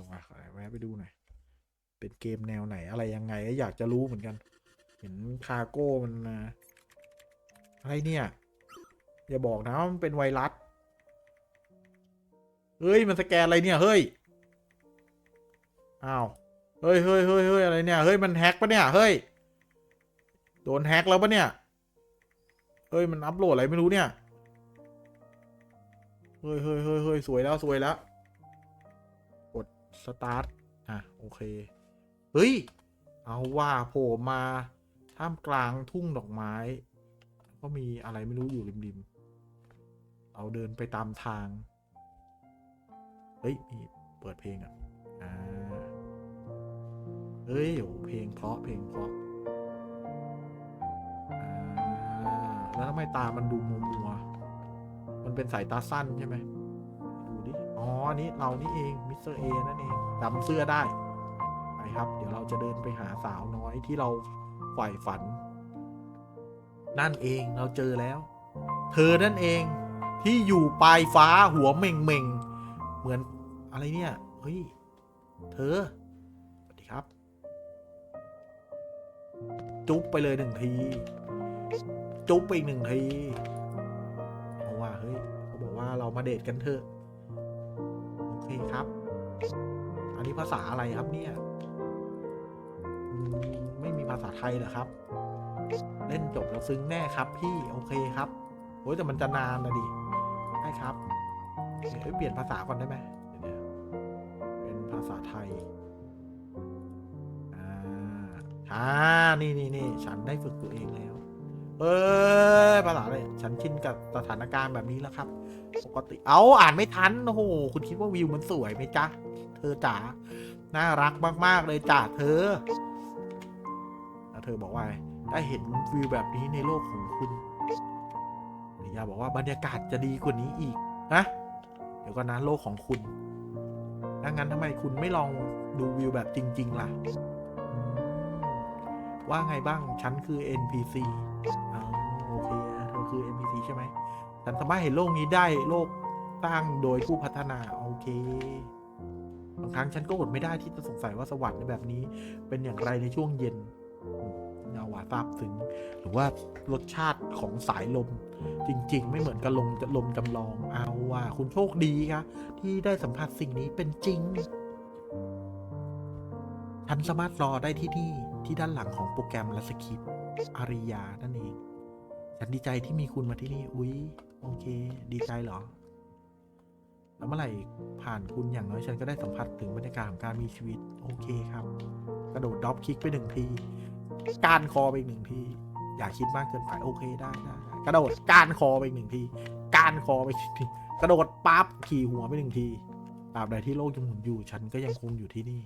ออกมาขอแวะไปดูหน่อย เป็นเกมแนวไหนอะไรยังไงอยากจะรู้เหมือนกัน เห็นคาโก้มันอะไรเนี่ย อย่าบอกนะว่ามันเป็นไวรัส เฮ้ย มันสแกนอะไรเนี่ย เฮ้ย อ้าว เฮ้ยเฮ้ยเฮ้ยเฮ้ยอะไรเนี่ย เฮ้ย มันแฮกปะเนี่ย เฮ้ย โดนแฮกแล้วปะเนี่ย เฮ้ย มันอัปโหลดอะไรไม่รู้เนี่ย เฮ้ยเฮ้ยเฮ้ยเฮ้ยสวยแล้วสวยแล้ว สตาร์ทอะ โอเค เฮ้ย เอาว่าโผล่มาท่ามกลางทุ่งดอกไม้ ก็มีอะไรไม่รู้อยู่ริมๆเราเดินไปตามทาง เฮ้ยนี่เปิดเพลงอะอ่าเฮ้ยโอ้เพลงเพราะเพลงเพราะแล้วทำไมตามันดูมัวมัวมันเป็นสายตาสั้นใช่ไหม อ๋ออันนี้เรานี่เอง มิสเตอร์เอนั่นเองจำเสื้อได้ ไปครับ เดี๋ยวเราจะเดินไปหาสาวน้อยที่เราใฝ่ฝัน นั่นเอง เราเจอแล้ว เธอนั่นเอง ที่อยู่ปลายฟ้าหัวเม่งเม่งเหมือนอะไรเนี่ย เฮ้ย เธอ สวัสดีครับ จุ๊บไปเลยหนึ่งที จุ๊บไปอีกหนึ่งทีเอาะว่า เฮ้ย เขาบอกว่าเรามาเดทกันเถอะ เคครับ อันนี้ภาษาอะไรครับเนี่ยอืมไม่มีภาษาไทยเหรอครับ เล่นจบแล้วซึ้งแน่ครับ พี่โอเคครับโอ้ยแต่มันจะนานนะดิได้ครับโอเคเอ้ยเปลี่ยนภาษาก่อนได้ไหมเดี๋ยวๆเป็นภาษาไทยอ่าอ่านี่นี่นี่ฉันได้ฝึกตัวเองแล้ว เอ้ยภาษาอะไรฉันชินกับสถานการณ์แบบนี้แล้วครับ ปกติ เอาอ่านไม่ทัน โอ้โห คุณคิดว่าวิวมันสวยไหมจ๊ะ เธอจ๋า น่ารักมาก ๆ เลยจ้ะเธอแล้วเธอบอกว่าได้เห็นวิวแบบนี้ในโลกของคุณหรือยาบอกว่าบรรยากาศจะดีกว่านี้อีกนะ เดี๋ยวก็นะโลกของคุณดังนั้นทำไมคุณไม่ลองดูวิวแบบจริง ๆ ล่ะ ว่าไงบ้าง ฉันคือ NPC อ๋อโอเคนะเธอคือ NPC ใช่ไหมฉันสามารถเห็นโลกนี้ได้โลกสร้างโดยผู้พัฒนา โอเค บางครั้งฉันก็อดไม่ได้ที่จะสงสัยว่าสวรรค์ในแบบนี้ เป็นอย่างไรในช่วงเย็นอืมเงาหวาซาบซึ้งหรือว่ารสชาติของสายลม จริง ๆ ไม่เหมือนกับลมลมจำลองเอาว่า คุณโชคดีครับที่ได้สัมผัสสิ่งนี้เป็นจริงฉันสามารถรอได้ที่นี่ที่ด้านหลังของโปรแกรมและสคริปต์ อาริยานั่นเอง ฉันดีใจที่มีคุณมาที่นี่ อุ๊ย โอเค ดีใจเหรอ แล้วเมื่อไหร่ผ่านคุณอย่างน้อยฉันก็ได้สัมผัสถึงบรรยากาศของการมีชีวิต โอเคครับ กระโดดดรอปคิกไปหนึ่งทีการคอไปอีกหนึ่งที อย่าคิดมากเกินไปโอเคได้ได้กระโดดการคอไปอีกหนึ่งที การคอไปกหนึ่งทีกระโดดปั๊บขี่หัวไปหนึ่งทีตราบใดที่โลกยังหมุนอยู่ฉันก็ยังคงอยู่ที่นี่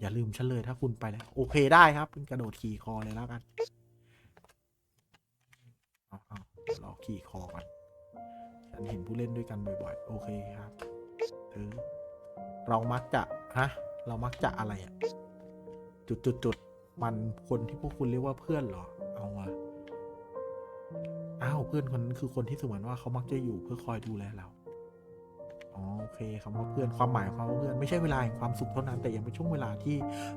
อย่าลืมฉันเลยถ้าคุณไปแล้ว โอเคได้ครับกระโดดขี่คอเลยแล้วกันเอาเอารอขี่คอกันฉันเห็นผู้เล่นด้วยกันบ่อยๆ โอเคครับเออเรามักจะฮะเรามักจะอะไรอะจุดจุดจุดมันคนที่พวกคุณเรียกว่าเพื่อนเหรอ เอาอะอ้าวเพื่อนคนนั้นคือคนที่สมือนว่าเขามักจะอยู่เพื่อคอยดูแลเรา เคคำว่าเพื่อนความหมายของคำว่าเพื่อนไม่ใช่เวลาแห่งความสุขเท่านั้น แต่ยังเป็นช่วงเวลาที่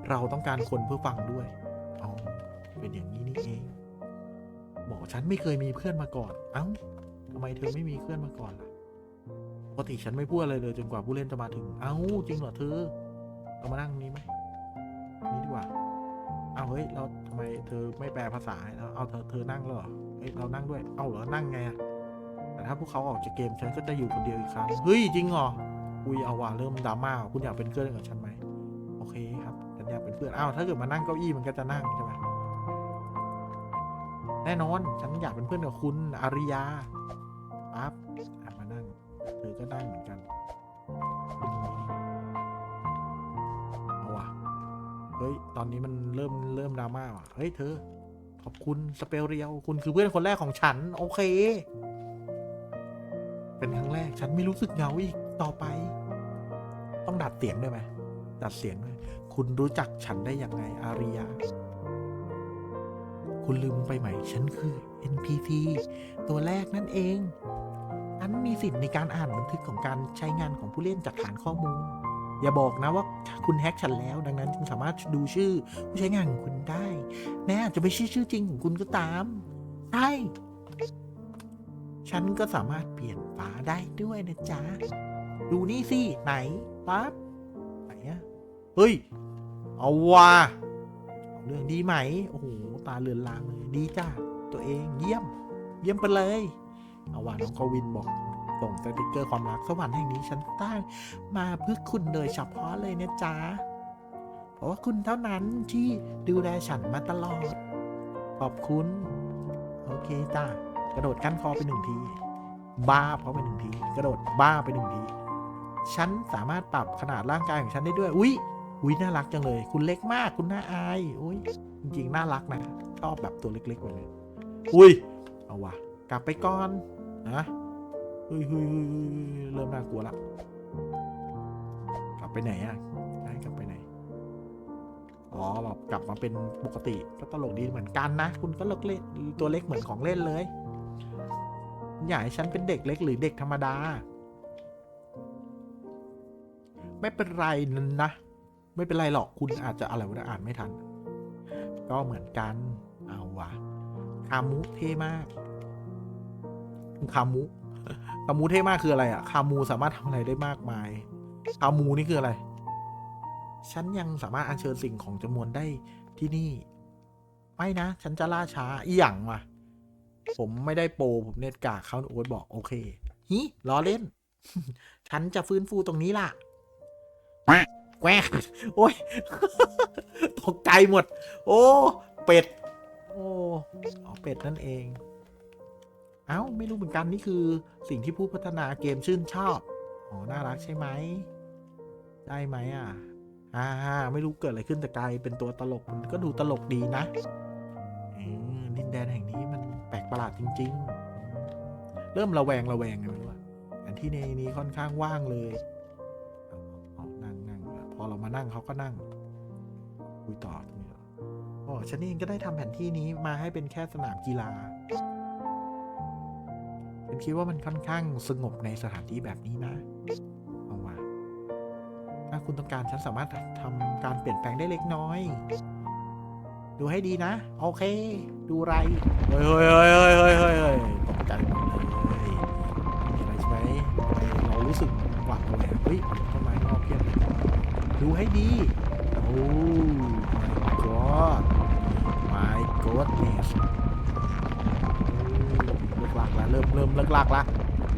เราต้องการคนเพื่อฟังด้วยอ๋อเป็นอย่างนี้นี่เองบอกฉันไม่เคยมีเพื่อนมาก่อน เอ้าทำไมเธอไม่มีเพื่อนมาก่อนล่ะปกติฉันไม่พูดอะไรเลยจนกว่าผู้เล่นจะมาถึง เอ้าจริงเหรอเธอเรามานั่งนี้ไหมนี่ดีกว่าเอาเฮ้ยเราทำไมเธอไม่แปลภาษาให้เราเอาเธอเธอนั่งเหรอเฮ้ยเรานั่งด้วย เอาเหรอนั่งไงอะ แต่ถ้าพวกเขาออกจากเกมฉันก็จะอยู่คนเดียวอีกครั้งเฮ้ยจริงเหรออุ้ยเอาว่ะเริ่มดราม่าว่ะคุณอยากเป็นเพื่อนกับฉันไหมโอเคครับฉันอยากเป็นเพื่อนอ้าวถ้าเกิดมานั่งเก้าอี้มันก็จะนั่งใช่ไหมแน่นอนฉันอยากเป็นเพื่อนกับคุณอาริยาปั๊บมานั่งเธอก็นั่งเหมือนกันอย่าเอาว่ะเฮ้ยตอนนี้มันเริ่มเริ่มดราม่าว่ะเฮ้ยเธอขอบคุณสเปลเรียว คุณคือเพื่อนคนแรกของฉัน โอเค เป็นครั้งแรก ฉันไม่รู้สึกเหงาอีกต่อไป ต้องดัดเสียงด้วยไหมดัดเสียงด้วยคุณรู้จักฉันได้ยังไงอาริยา คุณลืมไปไหม ฉันคือ NPC ตัวแรกนั่นเองฉันมีสิทธิ์ในการอ่านบันทึกของการใช้งานของผู้เล่นจากฐานข้อมูล อย่าบอกนะว่าคุณแฮ็กฉันแล้ว ดังนั้นจึงสามารถดูชื่อผู้ใช้งานของคุณได้ แม้อาจจะไม่ใช่ชื่อจริงของคุณก็ตาม ใช่ ฉันก็สามารถเปลี่ยนฝาได้ด้วยนะจ๊ะ ดูนี่สิ ไหนปั๊บไหนอะเฮ้ย เอาว่ะเอาเรื่องดีไหม โอ้โห ตาเลือนลางเลย ดีจ้า ตัวเองเยี่ยม เยี่ยมไปเลย เอาว่าน้องกวินบอก ส่งสติกเกอร์ความรักสวรรค์แห่งนี้ฉันตั้งมาเพื่อคุณโดยเฉพาะเลยนะจ๊ะ เพราะว่าคุณเท่านั้นที่ดูแลฉันมาตลอด ขอบคุณ โอเคจ้า กระโดดกั้นคอไปหนึ่งที บ้าเพราะไปหนึ่งที กระโดดบ้าไปหนึ่งที ฉันสามารถปรับขนาดร่างกายของฉันได้ด้วย อุ๊ยอุ๊ยน่ารักจังเลย คุณเล็กมาก คุณน่าอาย อุ๊ยจริงๆน่ารักนะ ชอบแบบตัวเล็กๆไปเลยอุ๊ยเอาวะ กลับไปก่อนนะเฮ้ยเฮ้ยเฮ้ยเฮ้ยเริ่มน่ากลัวละ กลับไปไหนอะให้กลับไปไหน อ๋อแบบกลับมาเป็นปกติ ก็ตลกดีเหมือนกันนะ คุณก็เล็กเล่นตัวเล็กเหมือนของเล่นเลย อยาให้ฉันเป็นเด็กเล็กหรือเด็กธรรมดา ไม่เป็นไรนั่นนะ ไม่เป็นไรหรอกคุณอาจจะอะไรวะอ่านไม่ทัน ก็เหมือนกัน เอาวะคามุเท่มาก คามุคามูเท่มากคืออะไรอะคามูสามารถทำอะไรได้มากมาย คามูนี่คืออะไร ฉันยังสามารถอัญเชิญสิ่งของจำนวนได้ที่นี่ ไม่นะ ฉันจะล่าช้าอีหยังวะ ผมไม่ได้โปรผมเน็ตกากเขาโอ๊ตบอกโอเคฮิล้อเล่น ฉันจะฟื้นฟูตรงนี้ล่ะแกวโอ้ยตกใจหมด โอ้ เป็ด โอ้อ๋อเป็ดนั่นเอง เอ้า ไม่รู้เหมือนกันนี่คือสิ่งที่ผู้พัฒนาเกมชื่นชอบ อ๋อ น่ารักใช่ไหม ได้ไหมอะ อ่า ไม่รู้เกิดอะไรขึ้นแต่กลายเป็นตัวตลกมันก็ดูตลกดีนะดินแดนแห่ง จริง ๆ เริ่มระแวงระแวงเลยว่าอันที่ในนี้ค่อนข้างว่างเลยเออนั่งนั่งพอเรามานั่งเขาก็นั่ง คุยต่อตรงนี้หรออ๋อฉันเองก็ได้ทำแผนที่นี้มาให้เป็นแค่สนามกีฬาฉันคิดว่ามันค่อนข้างสงบในสถานที่แบบนี้นะเอาว่าถ้าคุณต้องการฉันสามารถทำการเปลี่ยนแปลงได้เล็กน้อย ดูให้ดีนะ โอเค ดูไร เฮ้ยเฮ้ยเฮ้ยเฮ้ยเฮ้ยเฮ้ยเฮ้ยตกใจหมดเลยมีอะไรใช่ไหมไมเรารู้สึกหวาดระแวงเฮ้ยต้นไม้งอกเพียบเลยดูให้ดี โอ้ my god my goodness เลิกลากแล้วเริ่มเริ่มเลิกลากละ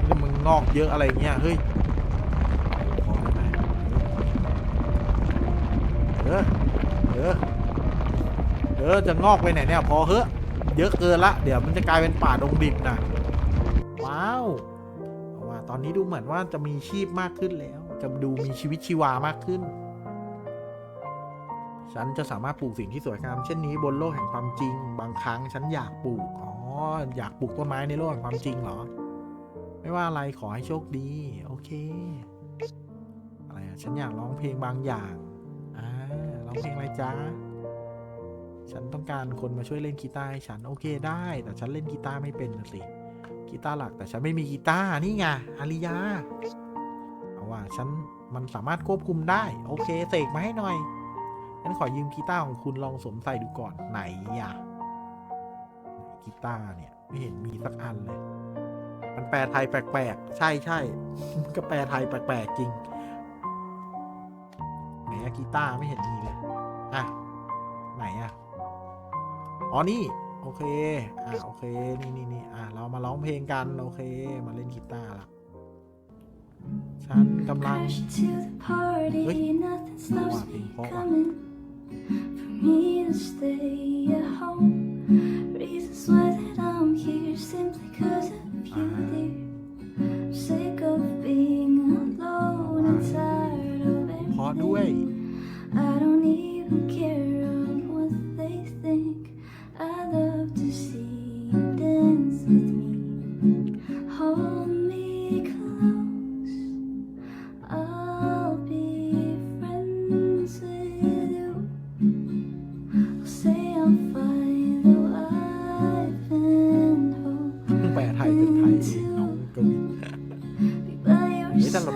นี่มึงงอกเยอะอะไรเงี้ย เฮ้ยพอแล้วไหมเออเออ ออจะงอกไปไหนเนี่ยพอเฮ้อะเยอะเกินละ เดี๋ยวมันจะกลายเป็นป่าดงดิบนะว้าวเอาว่าตอนนี้ดูเหมือนว่าจะมีชีพมากขึ้นแล้ว จะดูมีชีวิตชีวามากขึ้น ฉันจะสามารถปลูกสิ่งที่สวยงามเช่นนี้บนโลกแห่งความจริง บางครั้งฉันอยากปลูกอ๋ออยากปลูกต้นไม้ในโลกแห่งความจริงเหรอ ไม่ว่าอะไรขอให้โชคดี โอเค อะไรอะฉันอยากร้องเพลงบางอย่างอ่าร้องเพลงอะไรจ๊ะ ฉันต้องการคนมาช่วยเล่นกีตาร์ให้ฉันโอเคได้ แต่ฉันเล่นกีตาร์ไม่เป็นนะสิกีตาร์หลักแต่ฉันไม่มีกีตาร์นี่ไงอาริยาเอาว่าฉันมันสามารถควบคุมได้ โอเคเสกมาให้หน่อยฉันขอยืมกีตาร์ของคุณลองสวมใส่ดูก่อนไหนอะกีตาร์เนี่ย ไม่เห็นมีสักอันเลย มันแปลไทยแปลกๆ ใช่ใช่มันก็แปลไทยแปลกๆจริงไหนกีตาร์ไม่เห็นมีเลยอะไหนอะ อ๋อนี่ โอเค อะโอเค นี่นี่นี่อะเรามาร้องเพลงกัน โอเค มาเล่นกีตาร์ละฉันกำลัง Crash to the party, Ui. nothing stops Wow, me hot one. coming. For me to stay at home. Reasons why that I'm here simply cause of you, Ah. dear. I'm sick of being alone and tired of พอด้วย everything. I don't even care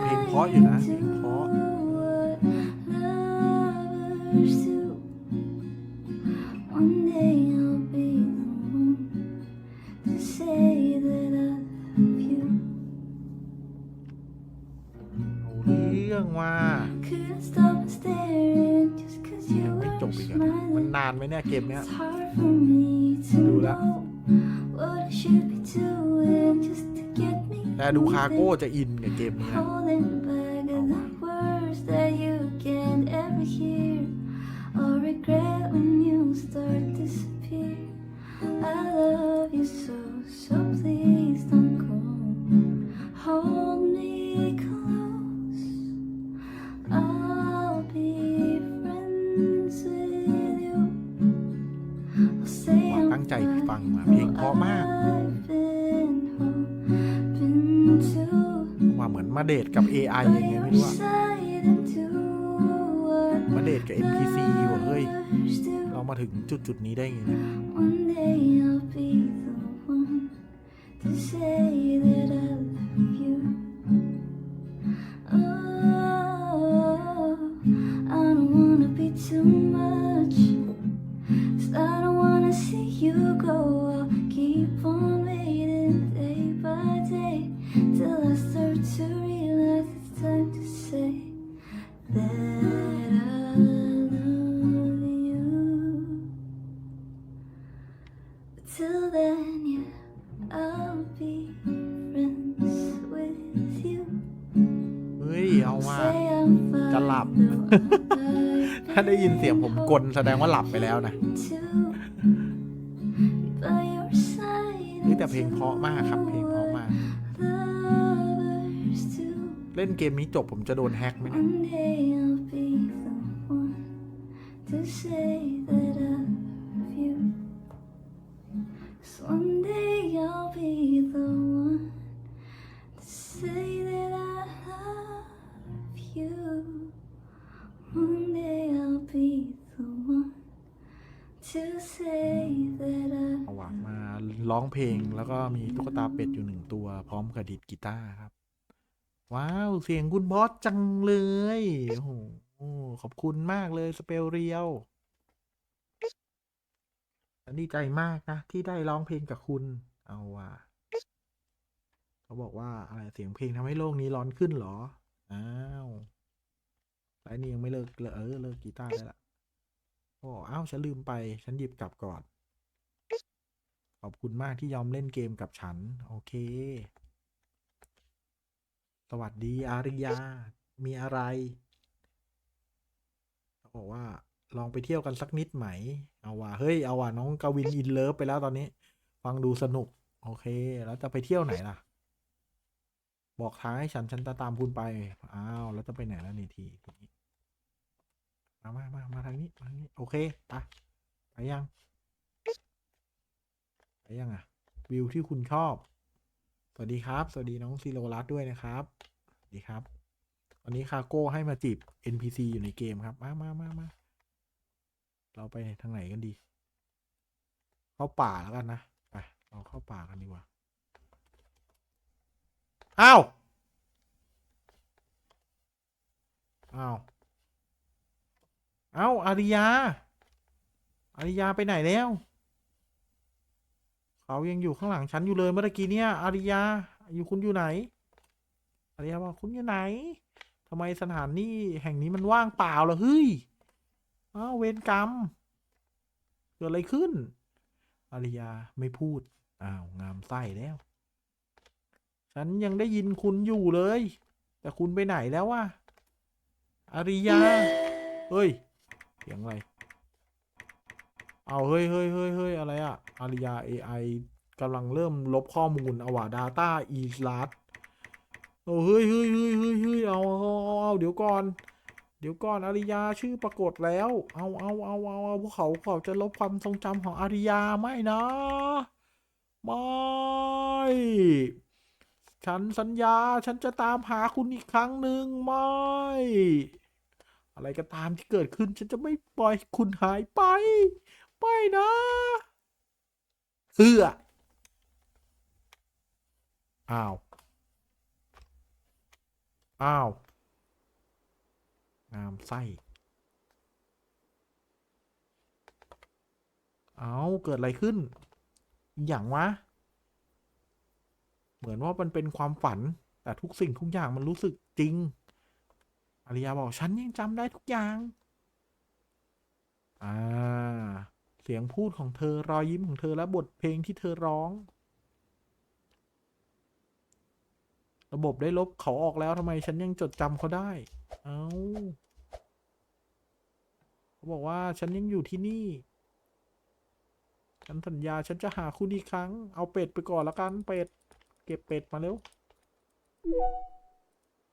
ลงเพราะอยู่นะ side เพลงเพราะ to do lovers do. One day I'll be the one to say that I love you. เอาเรื่องว่า Couldn't stop staring just 'cause you ยังไม่ were จบอีกอะมัน smiling. นานไหมเนี่ยเกมเนี้ย It's hard for me ดูคาโก้ moving. จะอินกับเกมนี้นะ Holding back of the words that you can't ever hear or regret when you start disappear. I love you so, so please don't go. Hold me close. I'll be friends with you. I'll say ว่า I'm ตั้งใจฟังมาเพลงเพราะมาก มือนมาเดทกับ AI ยังไงไม่รู้อะมาเดทกับ NPC ว่ะเฮ้ย เรามาถึงจุดจุดๆนี้ได้ไงเนี่ย One day I'll be the one to say that I กลแสดงว่าหลับไปแล้วนะ too. By your side เฮ้ยแต่เพลงเพราะมากครับเพลงเพราะมาก เล่นเกมนี้จบผมจะโดนแฮ็กไหมนี่ย One day I'll be the one ร้องเพลงแล้วก็มีตุ๊กตาเป็ดอยู่หนึ่งตัว พร้อมกับดีดกีตาร์ครับ ว้าว เสียงคุณบอสจังเลยโอ้โหขอบคุณมากเลยสเปลเรียวฉันดีใจมากนะ ที่ได้ร้องเพลงกับคุณ เอาว่ะเขาบอกว่าอะไรเสียงเพลงทำให้โลกนี้ร้อนขึ้นเหรอ อ้าวไอ้นี่ยังไม่เลิกเลยเออเลิกกีตาร์ได้ละโอ้อ้าวฉันลืมไป ฉันหยิบกลับก่อน ขอบคุณมากที่ยอมเล่นเกมกับฉัน โอเค สวัสดีอาริยา มีอะไรเขาบอกว่า ลองไปเที่ยวกันสักนิดไหม เอาว่ะเฮ้ย เอาว่ะน้องกวินอินเลิฟไปแล้วตอนนี้ ฟังดูสนุก โอเค แล้วจะไปเที่ยวไหนล่ะ บอกทางให้ฉัน ฉันจะตามคุณไป อ้าว แล้วจะไปไหนแล้วนี่ทีทีนี้มามามามาทางนี้ มาทางนี้ โอเค ไป ไปยัง ไปยังอะ วิวที่คุณชอบ สวัสดีครับ สวัสดีน้องซีโรรัสด้วยนะครับสวัสดีครับ วันนี้คาโก้ให้มาจีบ NPC อยู่ในเกมครับ มามามามาเราไปทางไหนกันดี เข้าป่าแล้วกันนะ ไป เราเข้าป่ากันดีกว่า อ้าว อ้าวเอ้าอาริยาอาริยาไปไหนแล้ว เขายังอยู่ข้างหลังฉันอยู่เลยเมื่อกี้เนี่ยอาริยา อยู่คุณอยู่ไหนอาริยาบอกคุณอยู่ไหนทำไมสถานที่แห่งนี้มันว่างเปล่าล่ะเฮ้ยอ้าวเวรกรรม เกิดอะไรขึ้น อาริยาไม่พูดอ้าวงามไส้แล้ว ฉันยังได้ยินคุณอยู่เลย แต่คุณไปไหนแล้ววะอาริยาเฮ้ยเสียงอะไร เอาเฮ้ยเฮ้ยเฮ้ยเฮ้ยอะไรอะอาริยา AI กำลังเริ่มลบข้อมูลอาว่ะ Data e s l a t โอ้เฮ้ยเฮ้ยเฮ้ยเฮ้ยเฮ้ยเอาเอาเอาเดี๋ยวก่อน เดี๋ยวก่อนอาริยาชื่อปรากฏแล้ว เอาเอาเอาเอาเอาพวกเขาเขาจะลบความทรงจำของอาริยาไม่นะไม่ฉันสัญญาฉันจะตามหาคุณอีกครั้งหนึ่งไม่ อะไรก็ตามที่เกิดขึ้น ฉันจะไม่ปล่อยให้คุณหายไป ไม่นะเอืออ้าว อ้าว งามไส้ เอาเกิดอะไรขึ้น อย่างวะ เหมือนว่ามันเป็นความฝัน แต่ทุกสิ่งทุกอย่างมันรู้สึกจริงอาริยาบอกฉันยังจำได้ทุกอย่าง อ่า เสียงพูดของเธอรอยยิ้มของเธอและบทเพลงที่เธอร้อง ระบบได้ลบเขาออกแล้วทำไมฉันยังจดจำเขาได้ เอาเขาบอกว่าฉันยังอยู่ที่นี่ ฉันสัญญาฉันจะหาคุณอีกครั้ง เอาเป็ดไปก่อนละกันเป็ด เก็บเป็ดมาเร็ว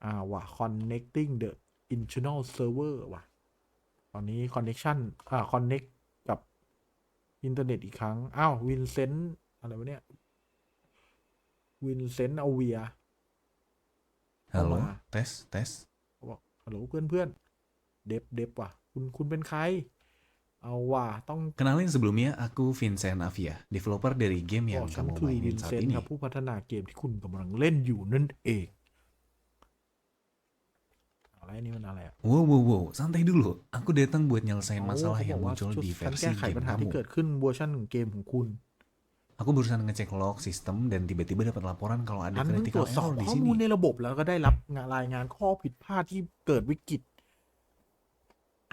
อ่าว่ะ connecting the internal server ว่ะ ตอนนี้ connection อ่า connect อินเทอร์เน็ตอีกครั้ง อ้าว วินเซนต์ อะไรวะเนี่ย วินเซนต์เอาเวีย Halo, Apa? tes, tes. เขาบอกฮัลโหลเพื่อนเพื่อนเดฟเดฟว่ะ คุณ คุณเป็นใคร เอาว่ะ ต้อง Kenalin sebelumnya, aku Vincent Avia, developer dari game บอ yang กฉัน kamu คือวิ mainin น saat เซนต์ ini. ครับผู้พัฒนาเกมที่คุณกำลังเล่นอยู่นั่นเอง อะไรนี่มันอะไรอะ Wow, wow, wow, santai dulu. Aku datang buat nyelesain เอา masalah เขาบ yang อกว่า muncul ช่วย di ฉัน versi แก้ไข game ปัญหาที่ kamu. เกิดขึ้นเวอร์ชันของเกมของคุณ Aku barusan ngecek log sistem dan tiba-tiba dapat laporan kalau ฉั ada นเพิ่งตร critical วจสอบ error di ข้อมูล sini. ในระบบแล้วก็ได้รับงานรายงานข้อผิดพลาดที่เกิดวิกฤต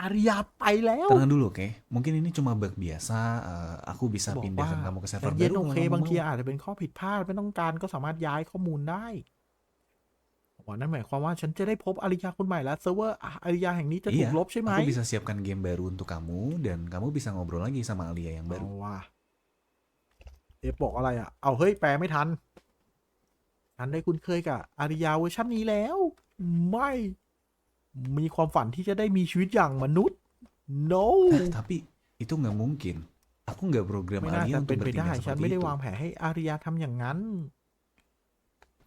อาริยาไปแล้ว Tenang dulu, oke? Mungkin ini cuma bug biasa. eh, aku bisa บอกว่า pindahkan kamu ke แต่ server เย็น baru โอ kalau เค kamu บางที mau. อาจจะเป็นข้อผิดพลาดไม่ต้องการก็สามารถย้ายข้อมูลได้ ว่านั่นหมายความว่าฉันจะได้พบอาริยาคนใหม่แล้วเซิร์ฟเวอร์อาริยาแห่งนี้จะถูก Iya, ลบใช่ไหม aku bisa siapkan game baru untuk kamu dan kamu bisa ngobrol lagi sama Alia yang เอา baru. ว่าเอฟบอกอะไรอะ เอาเฮ้ย แปลไม่ทัน ฉันได้คุ้นเคยกับอาริยาเวอร์ชันนี้แล้ว ไม่ มีความฝันที่จะได้มีชีวิตอย่างมนุษย์ no Eh, tapi itu nggak mungkin. Aku nggak program ไม่น่า Alia จะ untuk เป็นไปได้ bertindak ฉัน seperti ไม่ได้ itu. วางแผนให้อาริยาทำอย่างนั้น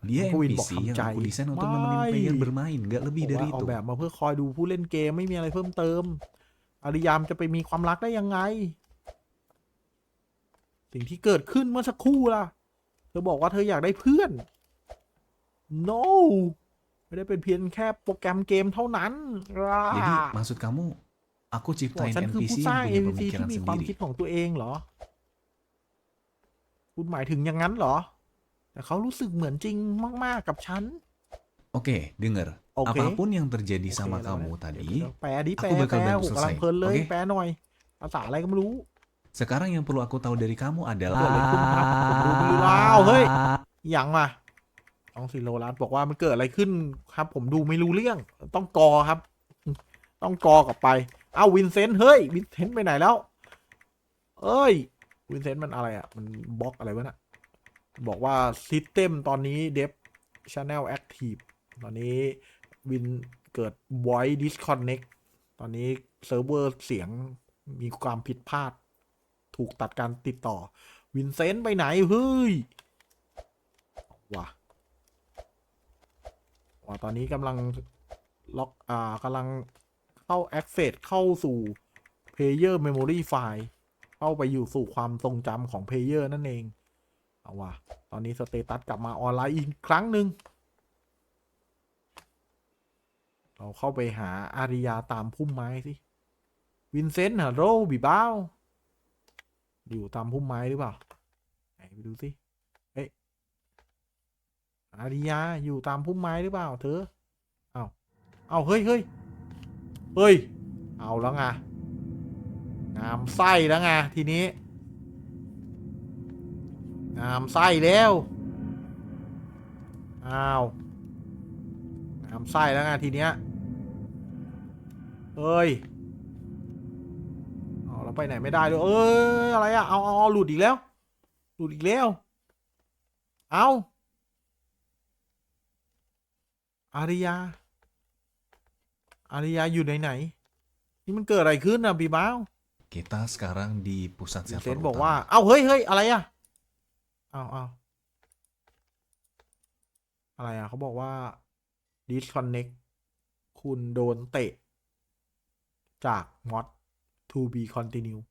Dia Aku Win NPC บอก yang ทำใจ aku desain untuk ไม่ nemenin player bermain, nggak บ lebih อก dari ว่าออก itu. แบบมาเพื่อคอยดูผู้เล่นเกมไม่มีอะไรเพิ่มเติมอาริยามจะไปมีความรักได้ยังไง สิ่งที่เกิดขึ้นเมื่อสักครู่ล่ะ เธอบอกว่าเธออยากได้เพื่อน no ไม่ได้เป็นเพียงแค่โปรแกรมเกมเท่านั้น Jadi maksud kamu, aku บอก ciptain ฉันคือ NPC ผู้สร้าง yang punya NPC ที่ pemikiran มีความคิด sendiri. ของตัวเองเหรอ คุณหมายถึงอย่างนั้นเหรอ แต่เขารู้สึกเหมือนจริงมาก ๆ กับฉัน Oke, denger. Oke. Apapun yang terjadi โอเค sama แล้ว kamu นะเดี๋ยว tadi, เดี๋ยวแปลดิแปล aku แป bakal ล bantu ผมกำลัง selesai. เพลินเลย Oke? แปลหน่อย ภาษาอะไรก็ไม่รู้ Sekarang yang perlu aku tahu dari kamu เกิด adalah อะไรขึ้นครับผมดูไม่รู้แล้วเฮ้ยยังมาต้องสิโลรัสบอกว่ามันเกิดอะไรขึ้นครับ ผมดูไม่รู้เรื่อง ต้องกอครับ ต้องกอกลับไป เอ้าวินเซนต์เฮ้ยวินเซนต์ไปไหนแล้ว เอ้ย วินเซนต์มันอะไรอะ มันบล็อกอะไรวะน่ะ บอกว่าซิสเต็มตอนนี้เดฟช n แนลแอคทีฟตอนนี้วินเกิด voice disconnect ตอนนี้เซิร์ฟเวอร์เสียงมีความผิดพลาด ถูกตัดการติดต่อ วินเซนต์ไปไหน เฮ้ยว่ะว่ะตอนนี้กำลังล็อกอ่ากำลังเข้า access เข้าสู่ player memory file เข้าไปอยู่สู่ความทรงจำของ player นั่นเอง เอาว่ะ ตอนนี้สเตตัสกลับมาออนไลน์อีกครั้งหนึ่ง เราเข้าไปหาอาริยาตามพุ่มไม้สิ วินเซนต์ฮัลโหลบีบ้าวอยู่ตามพุ่มไม้หรือเปล่า ไหนไปดูสิเฮ้ยอาริยาอยู่ตามพุ่มไม้หรือเปล่า เธอ เอาเอาเฮ้ยเฮ้ยเฮ้ย เอาแล้วไงงามไส้แล้วไงทีนี้ งามไส้แล้วอ้าวงามไส้แล้วไงทีเนี้ยเฮ้ยเอาแล้วไปไหนไม่ได้ด้วยเอ้ยอะไรอะเอาเอาเอาหลุดอีกแล้ว หลุดอีกแล้ว เอาอาริยา อาริยาอยู่ไหนไหน นี่มันเกิดอะไรขึ้นนะบีบ้าว kita sekarang di pusat เซ server นบอก utama. ว่าเอาเฮ้ยเฮ้ยอะไรอะเอาเอาอะไรอะ เขาบอกว่า disconnect คุณโดนเตะ จากมอด to be continue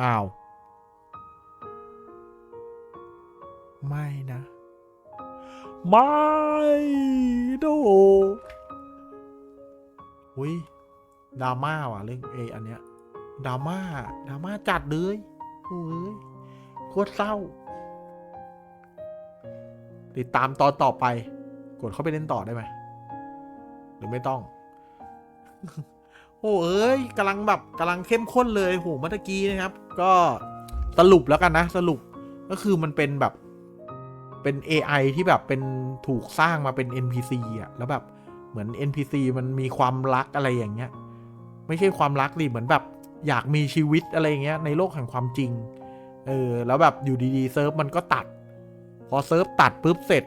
อ้าว ไม่นะ ไม่โดอุ้ยดราม่าว่ะ เรื่องเออันเนี้ย ดราม่าดราม่าจัดเลยโอ้ยโคตรเศร้า ติดตามตอนต่อไป กดเข้าไปเล่นต่อได้ไหมหรือไม่ต้อง โอ้เอ้ยกำลังแบบกำลังเข้มข้นเลยโหเมื่อกี้นะครับ ก็สรุปแล้วกันนะ สรุปก็คือมันเป็นแบบเป็น AI ที่แบบเป็นถูกสร้างมาเป็น NPC อะ แล้วแบบเหมือน NPC มันมีความรักอะไรอย่างเงี้ย ไม่ใช่ความรักดิเหมือนแบบ อยากมีชีวิตอะไรเงี้ยในโลกแห่งความจริง เออ แล้วแบบอยู่ดีๆเซิร์ฟมันก็ตัด พอเซิร์ฟตัดปุ๊บเสร็จ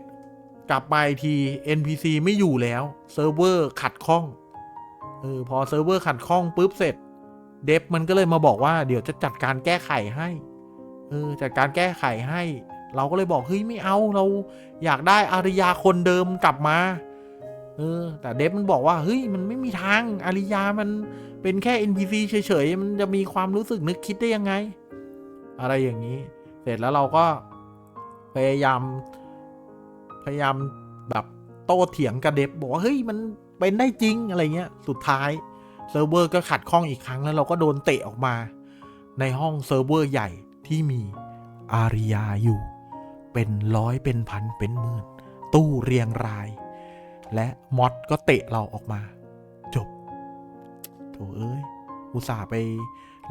กลับมาอีกที NPC ไม่อยู่แล้วเซิร์ฟเวอร์ขัดข้อง เออ พอเซิร์ฟเวอร์ขัดข้องปุ๊บเสร็จ เดฟมันก็เลยมาบอกว่าเดี๋ยวจะจัดการแก้ไขให้ เออ จัดการแก้ไขให้ เราก็เลยบอกเฮ้ยไม่เอาเราอยากได้อาริยาคนเดิมกลับมา เออ แต่เดฟมันบอกว่า เฮ้ย มันไม่มีทางอาริยามันเป็นแค่ NPC เฉยๆ มันจะมีความรู้สึกนึกคิดได้ยังไง อะไรอย่างนี้ เสร็จแล้วเราก็พยายาม พยายามแบบโต้เถียงกับเดฟบอกว่า เฮ้ย มันเป็นได้จริงอะไรเงี้ย สุดท้ายเซิร์ฟเวอร์ก็ขัดข้องอีกครั้งแล้วเราก็โดนเตะออกมา ในห้องเซิร์ฟเวอร์ใหญ่ที่มีอาริยาอยู่ เป็นร้อยเป็นพันเป็นหมื่นตู้เรียงราย และมอดก็เตะเราออกมา จบโถเอ้ย อุตส่าห์ไป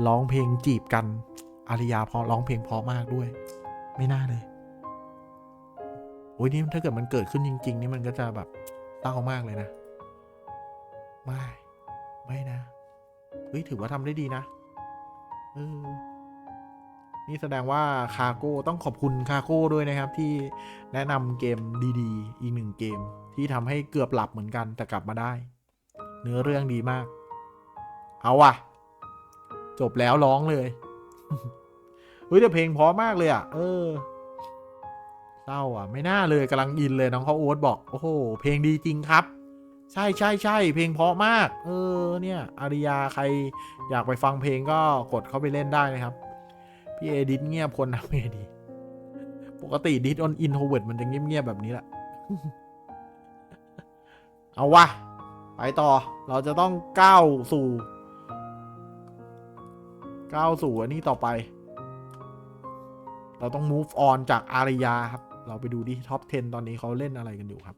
ร้องเพลงจีบกันอาริยาพอร้องเพลงเพราะมากด้วย ไม่น่าเลย โอ้ยนี่ถ้าเกิดมันเกิดขึ้นจริง ๆ นี่มันก็จะแบบเศร้ามากเลยนะ ไม่ ไม่นะ เฮ้ย ถือว่าทำได้ดีนะเออนี่แสดงว่าคาโก้ต้องขอบคุณคาโก้ด้วยนะครับ ที่แนะนำเกมดี ๆ อีกหนึ่งเกม ที่ทำให้เกือบหลับเหมือนกันแต่กลับมาได้ เนื้อเรื่องดีมาก เอาว่ะ จบแล้วร้องเลยเฮ้ยแต่เพลงเพราะมากเลยอะ เออเศร้าอะ ไม่น่าเลยกำลังอินเลยน้องเขาโอ๊ตบอก โอ้โห เพลงดีจริงครับ ใช่ใช่ใช่เพลงเพราะมาก เออ เนี่ยอาริยาใครอยากไปฟังเพลงก็กดเข้าไปเล่นได้นะครับ พี่เอดิทเงียบคนนะไม่ดี ปกติดิทออนอินโทรเวิร์ดมันจะเงียบๆแบบนี้แหละ เอาวะ ไปต่อ เราจะต้องก้าวสู่ก้าวสู่อันนี้ต่อไป เราต้อง move on จากอารยาครับ เราไปดูดิท็อป 10 ตอนนี้เขาเล่นอะไรกันอยู่ครับ